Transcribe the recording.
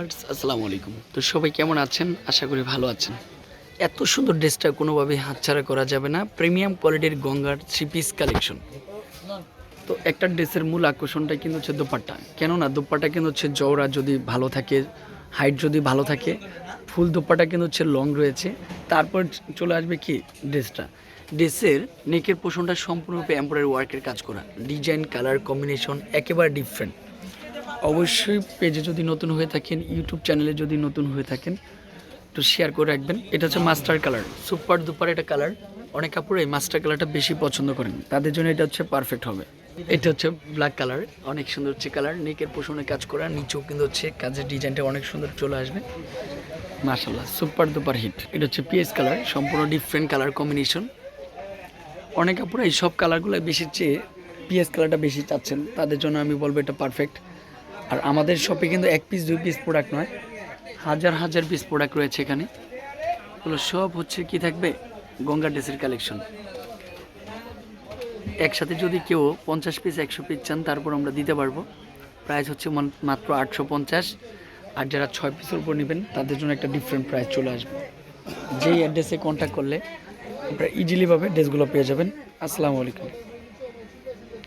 আসসালামু আলাইকুম। তো সবাই কেমন আছেন? আশা করি ভালো আছেন। এত সুন্দর ড্রেসটা কোনোভাবেই হাতছাড়া করা যাবে না। প্রিমিয়াম কোয়ালিটির গঙ্গার থ্রি পিস কালেকশন তো একটা ড্রেসের মূল আকর্ষণটা কিন্তু হচ্ছে দোপাট্টা। কেননা দোপাট্টা কিন্তু হচ্ছে জওড়া যদি ভালো থাকে হাইট যদি ভালো থাকে ফুল দোপাট্টা কিন্তু হচ্ছে লং রয়েছে। তারপর চলে আসবে কি ড্রেসটা? ড্রেসের নেকের পোষণটা সম্পূর্ণরূপে এম্ব্রয়ডারি ওয়ার্কের কাজ করা। ডিজাইন কালার কম্বিনেশন একেবারে ডিফারেন্ট অবশ্যই পেজে যদি নতুন হয়ে থাকেন ইউটিউব চ্যানেলে যদি নতুন হয়ে থাকেন তো শেয়ার করে রাখবেন। এটা হচ্ছে মাস্টার কালার সুপার দুপার এটা কালার অনেক কাপড় এই মাস্টার কালারটা বেশি পছন্দ করেন। তাদের জন্য এটা হচ্ছে পারফেক্ট হবে। এটা হচ্ছে ব্ল্যাক কালার অনেক সুন্দর হচ্ছে কালার নেকের পোষণে কাজ করা, নিচেও কিন্তু হচ্ছে কাজের ডিজাইনটা অনেক সুন্দর চলে আসবে। মার্শাল্লাহ সুপার দুপার হিট এটা হচ্ছে পিএস কালার সম্পূর্ণ ডিফারেন্ট কালার কম্বিনেশন অনেক কাপড় এই সব কালারগুলো বেশি চেয়ে পিএস কালারটা বেশি চাচ্ছেন। তাদের জন্য আমি বলব এটা পারফেক্ট আর আমাদের শপে কিন্তু এক পিস দুই পিস প্রোডাক্ট নয়। হাজার হাজার পিস প্রোডাক্ট রয়েছে এখানে। এগুলো সব হচ্ছে কি থাকবে? গঙ্গা ড্রেসের কালেকশন একসাথে যদি কেউ পঞ্চাশ পিস একশো পিস চান, তারপর আমরা দিতে পারব। প্রাইস হচ্ছে মাত্র আটশো পঞ্চাশ। আর যারা ছয় পিসের উপর নেবেন, তাদের জন্য একটা ডিফারেন্ট প্রাইস চলে আসবে। যেই অ্যাড্রেসে কন্ট্যাক্ট করলে আপনারা ইজিলিভাবে ড্রেসগুলো পেয়ে যাবেন। আসসালামু আলাইকুম।